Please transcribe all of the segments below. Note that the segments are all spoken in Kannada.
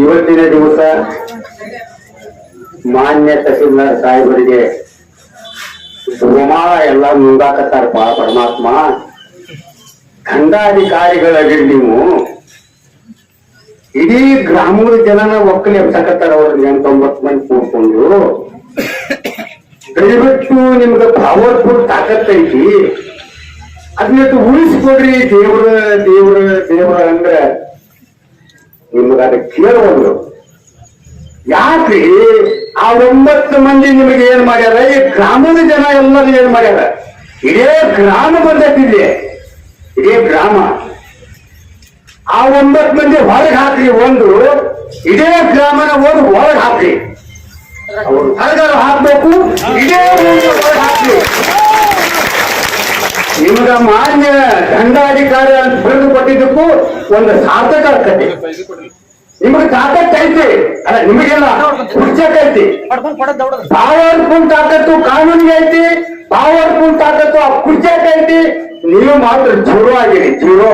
ಇವತ್ತಿನ ದಿವಸ ಮಾನ್ಯ ತಹಸೀಲ್ದಾರ್ ಸಾಹೇಬರಿಗೆ ಸುಮಾರ ಎಲ್ಲ ಮುಂದಾಕತ್ತಾರಪ್ಪ ಪರಮಾತ್ಮ. ಖಂಡಾಧಿಕಾರಿಗಳಾಗಿರಿ ನೀವು ಇಡೀ ಗ್ರಾಮದ ಜನನ ಒಕ್ಕಲಿ ಎಬ್ಸಕತ್ತಾರ ಅವ್ರಿಗೆ ಎಂಟೊಂಬತ್ತು ಮಂದಿ ಕೂಡ್ಕೊಂಡು ದಯವಿಟ್ಟು ನಿಮ್ಗೆ ಪವರ್ಫುಲ್ ತಾಕತ್ತೈತಿ ಅದನ್ನ ಉಳಿಸ್ಕೊಡ್ರಿ ದೇವ್ರ ದೇವ್ರ ದೇವ್ರ ಅಂದ್ರ ನಿಮ್ಗ ಅದ ಕೇಳಬಹುದು ಯಾಕ್ರಿ? ಆ ಒಂಬತ್ತು ಮಂದಿ ನಿಮಗೆ ಏನ್ ಮಾಡ್ಯಾರ? ಈ ಗ್ರಾಮದ ಜನ ಎಲ್ಲರೂ ಏನ್ ಮಾಡ್ಯಾರ? ಇದೇ ಗ್ರಾಮ ಬಂದಿದೆ ಇದೇ ಗ್ರಾಮ. ಆ ಒಂಬತ್ತು ಮಂದಿ ಹೊರಗೆ ಹಾಕ್ರಿ, ಒಂದು ಇದೇ ಗ್ರಾಮನ ಒಂದು ಹೊರಗೆ ಹಾಕ್ರಿ. ಅವ್ರು ಹೊರಗಾರ ಹಾಕ್ಬೇಕು. ಇದೇ ನಿಮ್ಗ ಮಾನ್ಯ ದಂಡಾಧಿಕಾರಿ ಅಂತ ಬರೆದು ಕೊಟ್ಟಿದ್ದಕ್ಕೂ ಒಂದು ಸಾರ್ಥಕ ಕೊಡ್ರಿ ನಿಮಗೆ ತಾಕತ್ ಐತಿ. ಅಲ್ಲ, ನಿಮಗೆಲ್ಲ ಕುರ್ಚಕ್ ಐತಿ. ಪವರ್ಫುಲ್ ತಾಕತ್ತು ಕಾನೂನಿಗೆ ಐತಿ ಪವರ್ಫುಲ್ ತಾಕತ್ತು ಆ ಕುರ್ಚಕ್ ಐತಿ. ನೀವು ಮಾತ್ರ ಜೀರೋ ಆಗಿರಿ, ಜೀರೋ.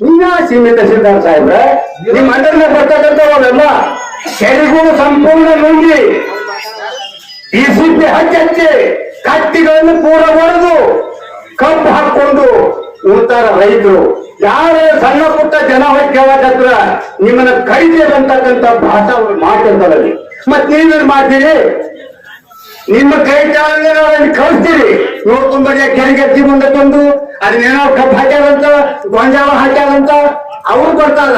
ಇನ್ನ ಸೀಮಿತ ಸಿದ್ಧಾರ್ಥ ಸಾಹೇಬ್ರೆ ನಿಮ್ ಅಂಡರ್ನ ಬರ್ತಕ್ಕಂಥವೆಲ್ಲ ಕೆರೆಗೂ ಸಂಪೂರ್ಣ ನುಂಗಿ ಈ ಸುದ್ದಿ ಹಚ್ಚಿ ಕಟ್ಟಿಗಳನ್ನು ಪೂರ ಹೊಡೆದು ಕಬ್ಬು ಹಾಕೊಂಡು ಉಳ್ತಾರ ರೈತರು. ಯಾರು ಸಣ್ಣ ಪುಟ್ಟ ಜನ ಹೋಗಿ ಕೇಳಕತ್ರ ನಿಮ್ಮನ್ನ ಕೈದೇವೆ ಅಂತಕ್ಕಂಥ ಭಾಷೆ ಮಾಡ್ತಿರ್ತಾರಲ್ಲಿ ಮತ್ ನೀವೇನ್ ಮಾಡ್ತೀರಿ? ನಿಮ್ಮ ಕೈ ಚಾಲನೆ ಕಳಿಸ್ತೀರಿ? ನೋಡ್ಕೊಂಡ್ ಕೆರೆಗೆ ಕೆರೆಗತ್ತಿ ಮುಂದೆ ತಂದು ಅದನ್ನೇನೋ ಕಬ್ಬು ಹಾಕ್ಯಾರಂತ, ಗೊಂಜಾಳ ಹಾಕ್ಯಾರಂತ, ಅವ್ರು ಬರ್ತಾರ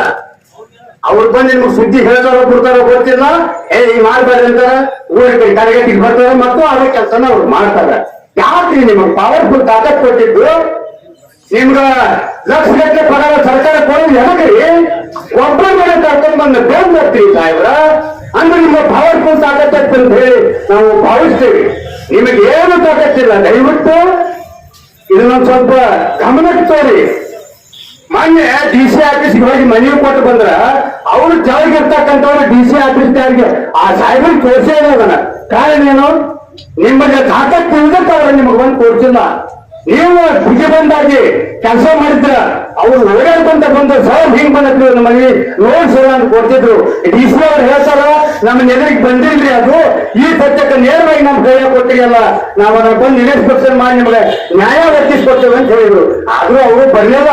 ಅವ್ರು ಬಂದು ನಿಮ್ಗೆ ಸುದ್ದಿ ಹೇಳ್ತಾರ ಬಿಡ್ತಾರೋ ಗೊತ್ತಿಲ್ಲ. ಏ, ಈ ಮಾಡ್ಬೇಡ್ರಿ ಅಂತಾರ. ಊರಿಗೆ ತರಗತಿಗೆ ಬರ್ತಾರ ಮತ್ತು ಅದೇ ಕೆಲಸನ ಅವ್ರು ಮಾಡ್ತಾರೆ. ಯಾಕ್ರಿ ನಿಮಗ್ ಪವರ್ಫುಲ್ ತಾಕತ್ ಕೊಟ್ಟಿದ್ದು? ನಿಮ್ಗ ಲಕ್ಷ ಗಟ್ಟಲೆ ಪಗಾರ ಸರ್ಕಾರ ಕೊಡೋದು ಯಾಕ್ರಿ? ಒಬ್ಬರ ಮನೆ ಕರ್ಕೊಂಡ್ ಬಂದ ಬರ್ತೀವಿ ಸಾಹೇಬ್ರ? ಅಂದ್ರೆ ನಿಮ್ಗೆ ಪವರ್ಫುಲ್ ತಾಕತ್ ಅಂತ ಹೇಳಿ ನಾವು ಭಾವಿಸ್ತೇವೆ. ನಿಮಗೆ ಏನು ತಾಕತ್ತಿಲ್ಲ ದಯವಿಟ್ಟು ಇದನ್ನೊಂದ್ ಸ್ವಲ್ಪ ಗಮನಕ್ಕೆ ತೋರಿ. ಮೊನ್ನೆ ಡಿ ಸಿ ಆಫೀಸ್ ಹೋಗಿ ಮನವಿ ಕೊಟ್ಟು ಬಂದ್ರ ಅವ್ರು ಕೆಳಗಿರ್ತಕ್ಕಂಥವ್ರು ಡಿ ಸಿ ಆಫೀಸ್ನವ್ರಿಗೆ ಆ ಸಾಹೇಬ್ರಿಗೆ ತೋರಿಸೇ ಅದನ್ನ. ಕಾರಣ ಏನು? ನಿಮಗೆ ತಾಕತ್ ತಿಳಿದಕ್ಕೆ ಅವ್ರ, ನಿಮಗೆ ಬಂದು ತೋರಿಸಿಲ್ಲ. ನೀವು ಬಿಗಿ ಬಂದಾಗಿ ಕೆಲಸ ಮಾಡಿದ್ರ, ಅವ್ರು ಓಡಾಡ್ಕೊಂತ ಬಂದ ಸರ್ ಹಿಂಗ್ ಬಂದಿದ್ರು ನಮ್ಮಲ್ಲಿ ಲೋನ್ ಸರ್ ಅಂತ ಕೊಡ್ತಿದ್ರು. ಡಿ ಸಿ ಅವ್ರು ಹೇಳ್ತಾರ, ನಮ್ಮ ಎದುರಿಗೆ ಬಂದಿಲ್ರಿ ಅದು. ಈ ಸತ್ಯಕ್ಕೆ ನೇರವಾಗಿ ನಮ್ ಕೈಯ ಕೊಟ್ಟಿಗೆಲ್ಲ ನಾವ್ ಅದನ್ನ ಬಂದು ನಿರೀಕ್ಷೆ ಮಾಡಿ ನಿಮ್ಗೆ ನ್ಯಾಯ ಒದಗಿಸ್ಕೊಡ್ತೇವೆ ಅಂತ ಹೇಳಿದ್ರು. ಆದ್ರೂ ಅವರು ಬರ್ಲಿಲ್ಲ.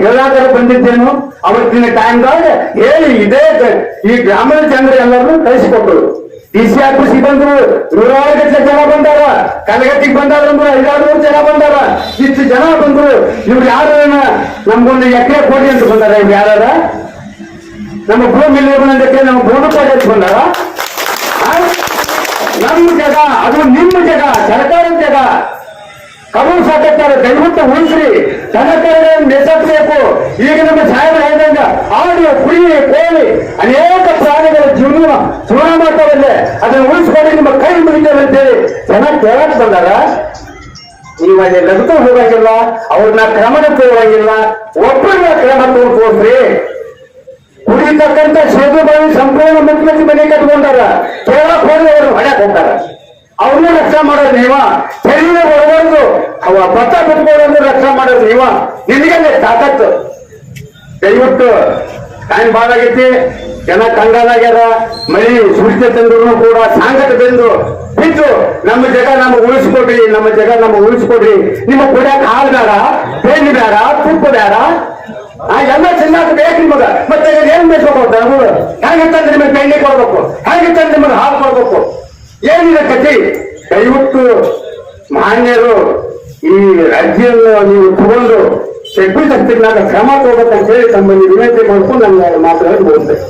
ಹೇಳಾದರೂ ಬಂದಿದ್ದೇನು, ಅವತ್ತಿನ ಟೈಮ್ದಾಗ ಹೇಳಿ, ಇದೇ ಈ ಗ್ರಾಮದ ಜನರು ಎಲ್ಲರನ್ನು ಕಳಿಸಿಕೊಟ್ರು ಡಿ ಸಿ ಆಫೀಸ್ ಬಂದ್ರು, ನೂರಾರು ಗಟ್ಟಲೆ ಜನ ಬಂದಾರ ಕಲಗಟ್ಟಿಗೆ ಬಂದಾರ ಅಂದ್ರೆ ಐದಾರು ನೂರು ಜನ ಬಂದಾರ, ಇಷ್ಟು ಜನ ಬಂದ್ರು. ಇವ್ರು ಯಾರು ನಮ್ಗೊಂದು ಎಕರೆ ಕೋಟಿ ಅಂತ ಬಂದಾರ, ಇವ್ರು ಯಾರ ನಮ್ಮ ಭೂಮಿ ನಿರ್ಮಾಣಕ್ಕೆ ನಮ್ಮ ಭೂಮಿ ಕೋಟಿ ಬಂದಾರ? ನಮ್ಮ ಜಗ, ಅದು ನಿಮ್ಮ ಜಗ, ಸರ್ಕಾರದ ಜಗ. ಕಬೂ ಸಾಕಾರ ದಯವಿಟ್ಟು ಉಳಿಸ್ರಿ. ದನಕರಗಳನ್ನು ನೆಸಬೇಕು ಈಗ ನಮ್ಮ ಸಾಹೇಬರು ಹೇಳಿದಂಗ ಆಡು ಕುರಿ ಕೋಳಿ, ಅನೇಕ ಪ್ರಾಣಿಗಳ ಜೀವನ ಸುಮಾರ ಮಾಡ್ತಾವಲ್ಲೇ ಅದನ್ನು ಉಳಿಸ್ಕೊಂಡು ನಿಮ್ಮ ಕೈ ಮುಗಿತೇವೆ ಅಂತೇಳಿ ಜನ ಕೇಳಕ್ ಬಂದಾರ ನೀವು ಅಲ್ಲಿ ಲಗತು ಹೋಗಂಗಿಲ್ಲ, ಅವ್ರನ್ನ ಕ್ರಮದ ತೋರಂಗಿಲ್ಲ ಒಬ್ಬರನ್ನ ಕ್ರಮ ತೋರಿಸ್ರಿ ಕುಡಿತಕ್ಕಂತ ಸೇದು ಬಾವಿ ಸಂಪೂರ್ಣ ಮುಖ್ಯಮಂತ್ರಿ ಮನೆ ಕಟ್ಕೊಂಡಾರ. ಕೇಳಕ್ ಹೋಗಿ ಅವರು ಹೊಡೆಯಕ್ ಹೋಗ್ತಾರ. ಅವ್ರನ್ನ ರಕ್ಷಣೆ ಮಾಡೋದು ನೀವ. ಶರೀರ ಒಳಗೊಂಡು ಅವ ಭತ್ತ ಬಿಟ್ಕೊಳ್ಳೋದು ರಕ್ಷಣೆ ಮಾಡೋದು ನೀವ. ನಿನಗೆ ತಾಕತ್ತು? ದಯವಿಟ್ಟು ಟೈಮ್ ಭಾಳ ಆಗೈತಿ ಜನ ಕಂಗಾಲಾಗ್ಯಾರ. ಮಳಿ ಸುರಿತ ತಂದ್ರು ಕೂಡ ಸಾಂಗತ ಬೆಂದು ಬಿದ್ದು ನಮ್ಮ ಜಗ ನಮ್ಗೆ ಉಳಿಸ್ಕೊಡ್ರಿ, ನಮ್ಮ ಜಗ ನಮ್ಗೆ ಉಳಿಸ್ಕೊಡ್ರಿ. ನಿಮ್ಮ ಕುಡಿಯಕ್ಕೆ ಹಾಲು ಬೇಡ ಬೇಣಿ ಬೇಡ, ತುಪ್ಪ ಬೇಡ. ಎಲ್ಲ ಚಿನ್ನಾಕ ಬೇಕು ನಿಮಗ. ಮತ್ತೆ ಏನ್ ಬೇಕು ದನಗಳು ಹೆಂಗೆ ತಂದ್ರೆ ನಿಮಗೆ ಬೆಣ್ಣೆ ಕೊಡ್ಬೇಕು? ಹೆಂಗಿತ್ತಂದ್ರೆ ತಂದ್ರೆ ನಿಮಗೆ ಹಾಲು ಕೊಡ್ಬೇಕು? ಏನಿದೆ ಕತಿ ದಯವಿಟ್ಟು ಮಾನ್ಯರು ಈ ರಾಜ್ಯವನ್ನು ನೀವು ತಗೊಂಡು ಶೆಡ್ಯೂಲ್ ತಪ್ಪಿನಾಗ ಕ್ರಮ ತಗೋಬೇಕಂತ ಹೇಳಿ ತಮ್ಮಲ್ಲಿ ವಿನಂತಿ ಮಾಡ್ಕೊಂಡು ನನ್ನ ಮಾತುಗಳನ್ನು ಬೋಲ್ತೇನೆ